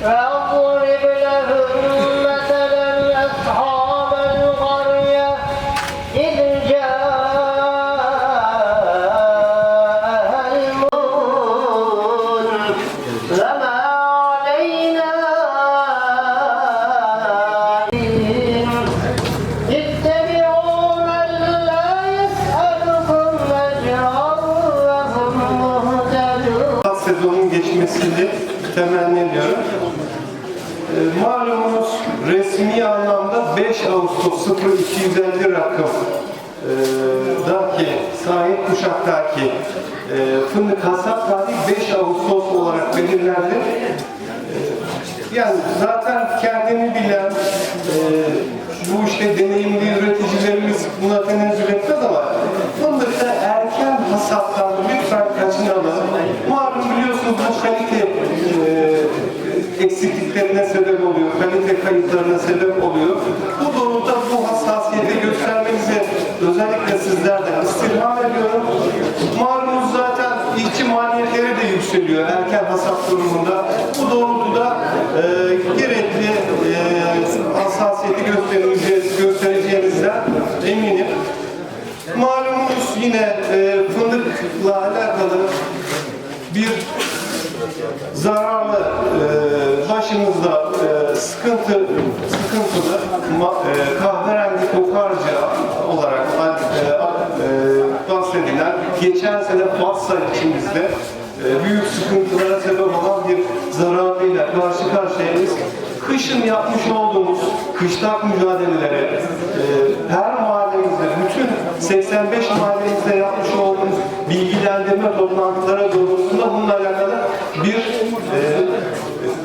Well, sezonun geçmesini temenni ediyorum. Ee, malumunuz resmi anlamda 5 Ağustos 0250 rakım e, daki sahip kuşaktaki e, fındık hasat tarihi 5 Ağustos olarak belirlendi. E, yani zaten kendini bilen kayıplarına sebep oluyor. Bu doğrultuda bu hassasiyeti göstermenizi özellikle sizlerden istirham ediyorum. Malumunuz zaten işçi maliyetleri de yükseliyor erken hasat durumunda. Bu doğrultuda e, gerekli e, hassasiyeti göstereceğiz, göstereceğinizden eminim. Malumunuz yine e, fındıkla alakalı bir zararlı e, başımızda e, sıkıntı sıkıntılı e, kahverengi kokarca olarak e, e, bahsedilen geçen sene Fatsa içimizde e, büyük sıkıntılara sebep olan bir zararıyla karşı karşıyayız. Kışın yapmış olduğumuz kışlak mücadeleleri e, her mahallemizde, bütün 85 mahallemizde yapmış olduğumuz bilgilendirme toplantıları doğrultusunda bununla alakalı bir e,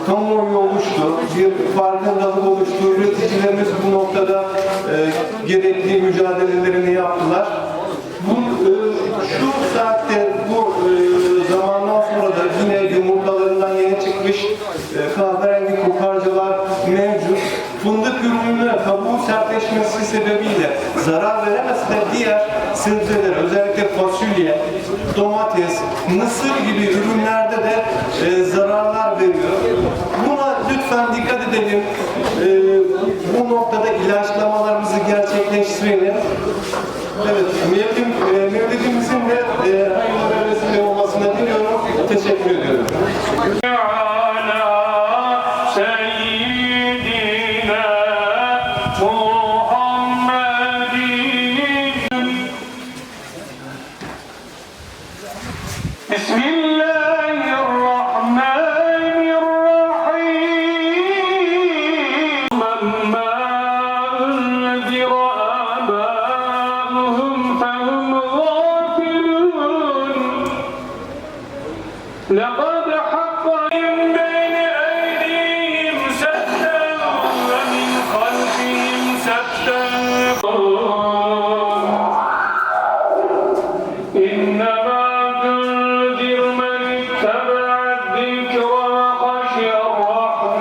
kamuoyu oluştu, bir farkındalık oluştu. Üreticilerimiz bu noktada e, gerekli mücadelelerini yaptılar. Bu, e, şu saatte bu e, zamandan sonra da yine yumurtalarından yeni çıkmış e, kahverengi kokarcalar mevcut. Fındık ürününe kabuğun sertleşmesi sebebiyle zarar veremese de diğer sebzeler özellikle fasulye, domates, mısır gibi ürünlerde de e, zararlar veriyor. Buna lütfen dikkat edelim. E, bu noktada ilaçlamalarımızı gerçekleştirelim. Evet, mevlim, e, de e, hayırlı ve vesile olmasını diliyorum. Teşekkür ediyorum. لقد حق من بين أيديهم ستا ومن خلفهم ستا إنا